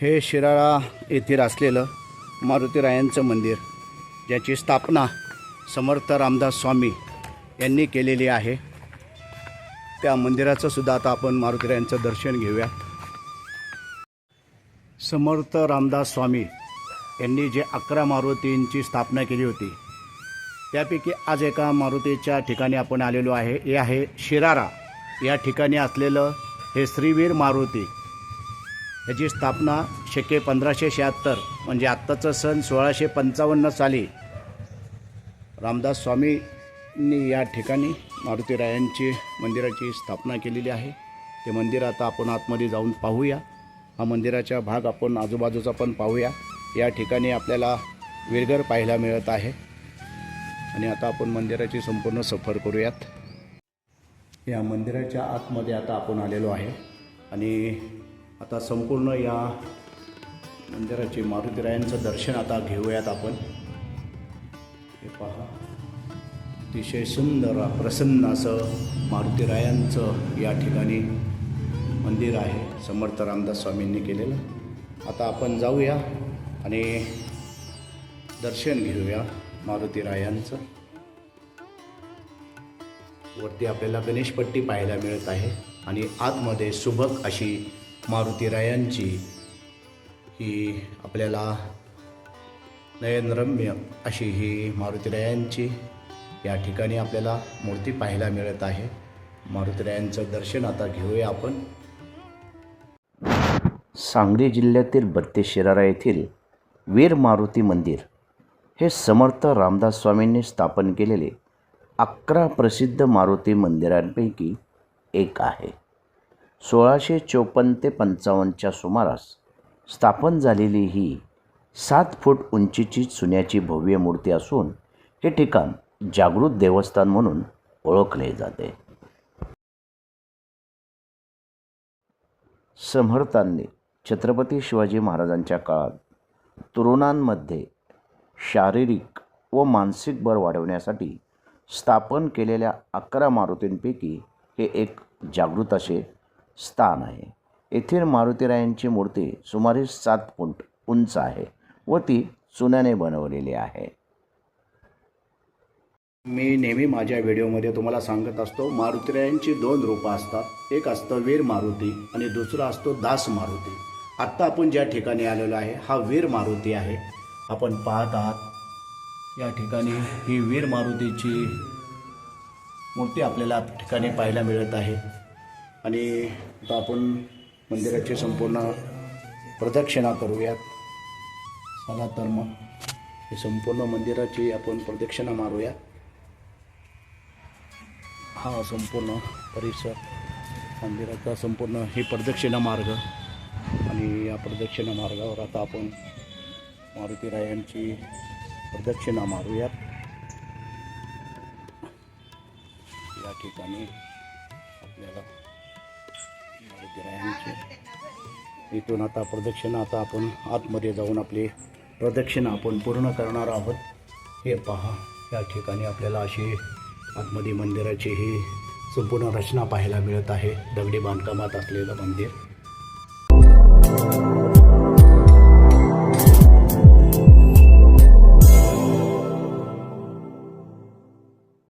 हे शिराळा येथील असलेलं मारुतीरायांचं मंदिर ज्याची स्थापना समर्थ रामदास स्वामी यांनी केलेली आहे. त्या मंदिराचं सुद्धा आता आपण मारुतीरायांचं दर्शन घेऊया. समर्थ रामदास स्वामी यांनी जे अकरा मारुतींची स्थापना केली होती त्यापैकी आज एका मारुतीच्या ठिकाणी आपण आलेलो आहे. हे आहे शिरारा या ठिकाणी असलेलं हे श्रीवीर मारुती याची स्थापना शके पंधराशे शहात्तर म्हणजे आत्ताचं सण सोळाशे पंचावन्न साली. रामदास स्वामींनी या ठिकाणी मारुतीरायांची मंदिराची स्थापना केलेली आहे. ते मंदिर आता आपण आतमध्ये जाऊन पाहूया. हा मंदिराचा भाग आपण आजूबाजूचा पण पाहूया. या ठिकाणी आपल्याला विरगर पाहायला मिळत आहे. आणि आता आपण मंदिराची संपूर्ण सफर करूयात. या मंदिराच्या आतमध्ये आता आपण आलेलो आहे. आणि आता संपूर्ण या मंदिराचे मारुतीरायांचं दर्शन आता घेऊयात आपण. हे पहा. अतिशय सुंदर प्रसन्न असं मारुतीरायांचं या ठिकाणी मंदिर आहे. समर्थ रामदास स्वामींनी केलेलं. आता आपण जाऊया आणि दर्शन घेऊया मारुतीरायांचं. वरती आपल्याला गणेशपट्टी पाहायला मिळत आहे आणि आतमध्ये सुबक अशी मारुतीरायांची ही आपल्याला नयनरम्य अशी ही मारुतीरायांची या ठिकाणी आपल्याला मूर्ती पाहायला मिळत आहे. मारुतीरायांचं दर्शन आता घेऊया आपण. सांगली जिल्ह्यातील बत्तीस शिरारा येथील वीर मारुती मंदिर हे समर्थ रामदास स्वामींनी स्थापन केलेले अकरा प्रसिद्ध मारुती मंदिरांपैकी एक आहे. सोळाशे चोपन्न ते पंचावन्नच्या सुमारास स्थापन झालेली ही सात फूट उंचीची चुन्याची भव्य मूर्ती असून हे ठिकाण जागृत देवस्थान म्हणून ओळखले जाते. समर्थांनी छत्रपती शिवाजी महाराजांच्या काळात तरुणांमध्ये शारीरिक व मानसिक बळ वाढवण्यासाठी स्थापन केलेल्या अकरा मारुतींपैकी हे एक जागृत असे स्थान आहे येथील मारुतीरायांची मूर्ती सुमारे सात फूट उंच आहे व ती चुन्याने बनवलेली आहे. मी नेहमी माझ्या व्हिडिओमध्ये तुम्हाला सांगत असतो मारुतीरायांची दोन रूपं असतात. एक असतं वीर मारुती आणि दुसरा असतो दास मारुती. आत्ता आपण ज्या ठिकाणी आलेलो आहे हा वीर मारुती आहे. आपण पाहत आहात या ठिकाणी ही वीर मारुतीची मूर्ती आपल्याला ठिकाणी पाहायला मिळत आहे. आणि आता आपण मंदिराची संपूर्ण प्रदक्षिणा करूयात. चला तर मग हे संपूर्ण मंदिराची आपण प्रदक्षिणा मारूया हा संपूर्ण परिसर मंदिराचा संपूर्ण ही प्रदक्षिणा मार्ग आणि या प्रदक्षिणा मार्गावर आता आपण मारुतीरायांची प्रदक्षिणा मारूयात. या ठिकाणी आपल्याला इथून आता प्रदक्षिणा आता आपण आतमध्ये जाऊन आपली प्रदक्षिणा आपण पूर्ण करणार आहोत. हे पहा या ठिकाणी आपल्याला अशी आतमध्ये मंदिराची ही संपूर्ण रचना पाहायला मिळत आहे. दगडी बांधकामात असलेलं मंदिर.